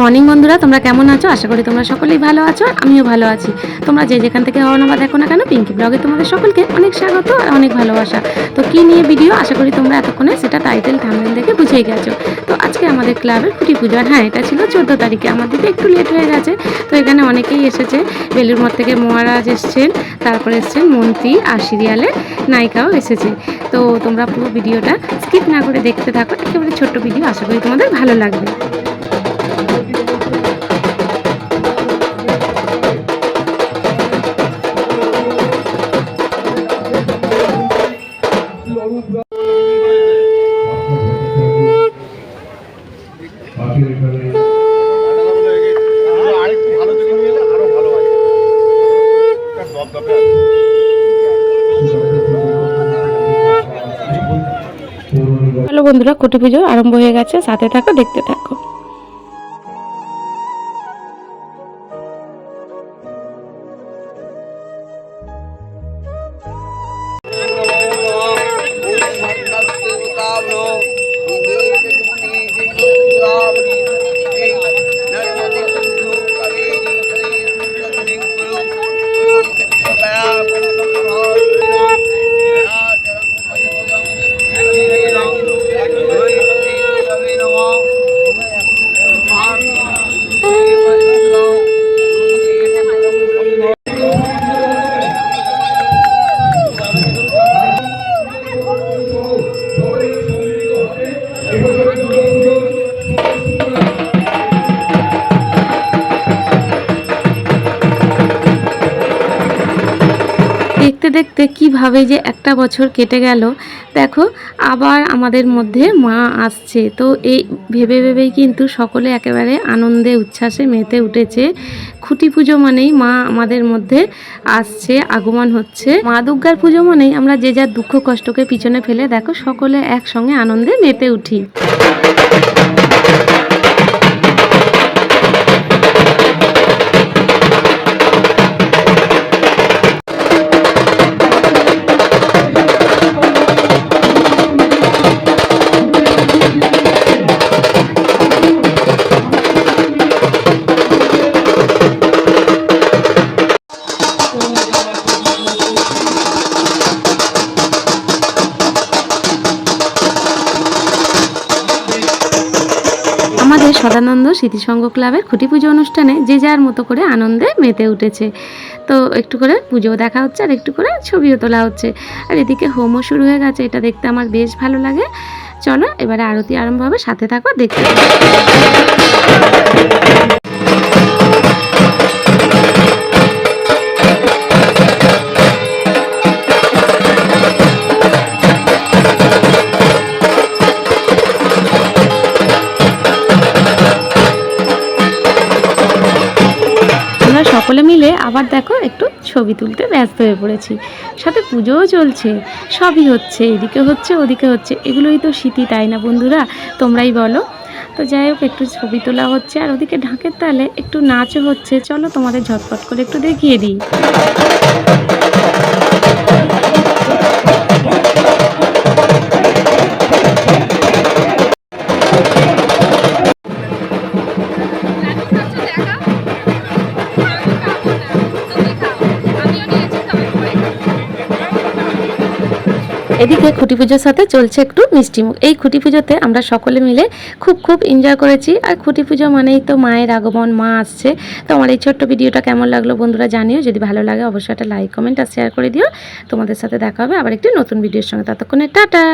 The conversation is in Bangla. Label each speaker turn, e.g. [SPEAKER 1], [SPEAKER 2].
[SPEAKER 1] মর্নিং বন্ধুরা, তোমরা কেমন আছো? আশা করি তোমরা সকলেই ভালো আছো, আমিও ভালো আছি। তোমরা যে যেখান থেকে হওয়া না দেখো না কেন পিঙ্কি ব্লগে তোমাদের সকলকে অনেক স্বাগত আর অনেক ভালোবাসা। তো কি নিয়ে ভিডিও আশা করি তোমরা এতক্ষণে সেটা টাইটেল থামনেল দেখে বুঝেই গেছো। তো আজকে আমাদের ক্লাবের খুঁটি পুজো, আর হ্যাঁ এটা ছিল চোদ্দ তারিখে। আমাদের তো একটু লেট হয়ে গেছে, তো এখানে অনেকেই এসেছে। বেলুর মঠ থেকে মহারাজ এসছেন, তারপরে এসছেন মন্ত্রী আর সিরিয়ালের নায়িকাও এসেছে। তো তোমরা পুরো ভিডিওটা স্কিপ না করে দেখতে থাকো, একেবারে ছোট্ট ভিডিও আশা করি তোমাদের ভালো লাগবে। হ্যালো বন্ধুরা কুটি পুজো আরম্ভ হয়ে গেছে। সাথে থাকো দেখতে থাকো। Thank you. দেখতে দেখতে কীভাবে যে একটা বছর কেটে গেল, দেখো, আবার আমাদের মধ্যে মা আসছে। তো এই ভেবে ভেবেই কিন্তু সকলে একেবারে আনন্দে, উচ্ছ্বাসে মেতে উঠেছে। খুঁটি পুজো মানেই মা আমাদের মধ্যে আসছে, আগমন হচ্ছে। মা দুর্গার পুজো মানেই আমরা যে যার দুঃখ কষ্টকে পিছনে ফেলে, দেখো, সকলে একসঙ্গে আনন্দে মেতে উঠি। সদানন্দ স্মৃতিসংঘ ক্লাবের খুঁটি পুজো অনুষ্ঠানে যে যার মতো করে আনন্দে মেতে উঠেছে। তো একটু করে পুজো দেখা হচ্ছে আর একটু করে ছবিও তোলা হচ্ছে। আর এদিকে হোমও শুরু হয়ে গেছে, এটা দেখতে আমার বেশ ভালো লাগে। চলো, এবারে আরতি আরম্ভ হবে, সাথে থাকো, দেখতে সকলে মিলে আবার দেখো একটু ছবি তুলতে ব্যস্ত হয়ে পড়েছি। সাথে পুজোও চলছে। সবই হচ্ছে, এদিকে হচ্ছে, ওদিকে হচ্ছে। এগুলোই তো স্মৃতি, তাই না বন্ধুরা? তোমরাই বলো। তো যাই হোক, একটু ছবি তোলা হচ্ছে। আর ওদিকে ঢাকের তালে একটু নাচও হচ্ছে। চলো তোমাদের ঝটপট করে একটু দেখিয়ে দিই। এদিকে খুঁটি পুজোর সাথে চলছে একটু মিষ্টিমুখ এই খুঁটি পুজোতে আমরা সকলে মিলে খুব খুব এনজয় করেছি। আর খুঁটি পুজো মানেই তো মায়ের আগমন, মা আসছে। তো আমার এই ছোট্ট ভিডিওটা কেমন লাগল বন্ধুরা জানিও। যদি ভালো লাগে অবশ্যই একটা লাইক কমেন্ট আর শেয়ার করে দিও। তোমাদের সাথে দেখা হবে আবার একটি নতুন ভিডিওর সঙ্গে। ততক্ষণে টাটা!